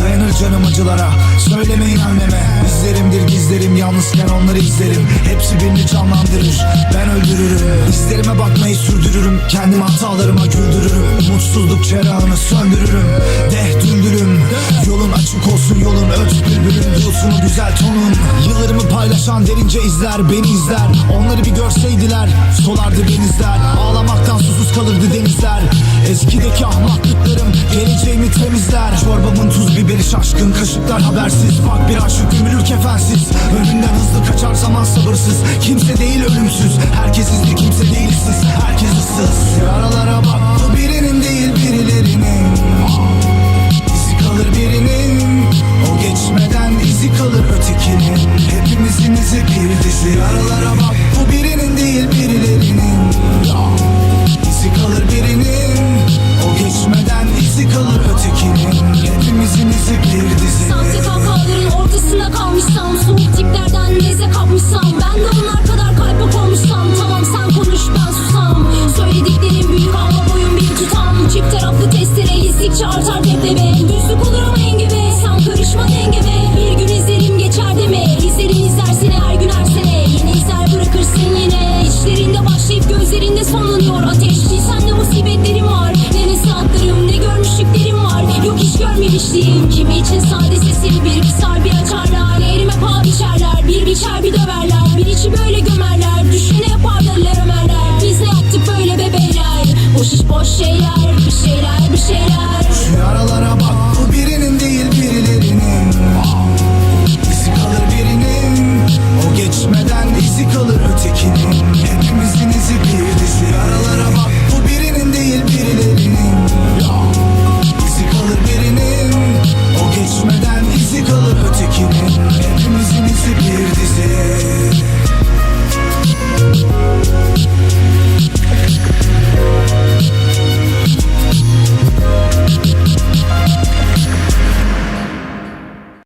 Dayanır canım acılara Söylemeyin anneme İzlerimdir gizlerim Yalnızken onları izlerim. Hepsi birini canlandırır Ben öldürürüm. İzlerime bakmayı sürdürürüm Kendim hatalarıma güldürürüm. Umutsuzluk çerağını söndürürüm Deh düldürüm Yolun açık olsun yolun öt bülbülüm. Duyulsun o güzel tonun. Yıllarımı paylaşan derince izler Beni izler. Onları bir görseydiler Solardı denizler Ağlamaktan susuz kalırdı denizler Eskideki ahmaklıklarım Geleceğimi temizler. Çorbamın tuz biberi şaşkın Kaşıklar habersiz. Bak bir aşık gömülür kefensiz Önünden hızlı kaçar zaman sabırsız. Kimse değil ölümsüz. Herkes izli kimse değil siz Herkes ıssız. Yaralara bak Bu birinin değil birilerinin. İzi kalır birinin. O geçmeden izi kalır ötekinin. Hepimizin izi bir dizi. Yaralara bak izi kalır ötekinin Hepimizin izi bir dizi. Sahte kahkahaların ortasında kalmışsam Soğuk tiplerden neze kapmışsam. Ben de onlar kadar kalp olmuşsam. Tamam sen konuş ben susam. Söylediklerim büyük ama boyun bir tutam. Çift taraflı testere izdikçe artar depleme hiç görmemişliğim Kimi için sade sesim? Bir kısar bir açarlar Eğrime paha biçerler. Bir biçer bir döverler Bir içi böyle gömerler. Düşüne yaparlar ömerler. Biz de yaptık böyle bebeyler Boş iş boş şeyler Bir şeyler bir şeyler. Şu yaralara bak Bu birinin değil birilerinin. İzi kalır birinin O geçmeden izi kalır ötekinin. Hepimizin izi bir birinin O